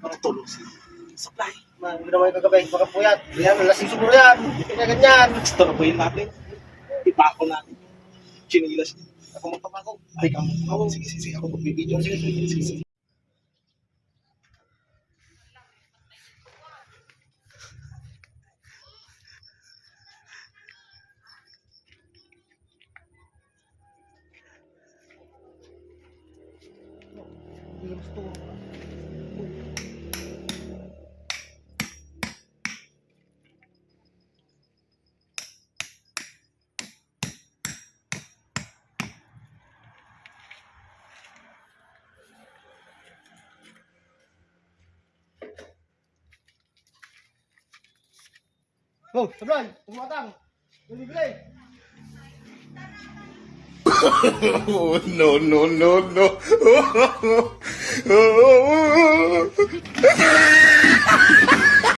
Para tulong si supply. Man, hindi naman kagabi, baka puyat. Yan, lasing siguro yan. Kaya ganyan. Storoboyin natin. Ipako natin. Chinilas. Ako magpapako. Ay, kamo. Sige, sige, sige. Ako magbibideo. Sige, sige, sige, sige. Oh, sablay, tumatang. Bili-bili. Oh, no, no, no, no.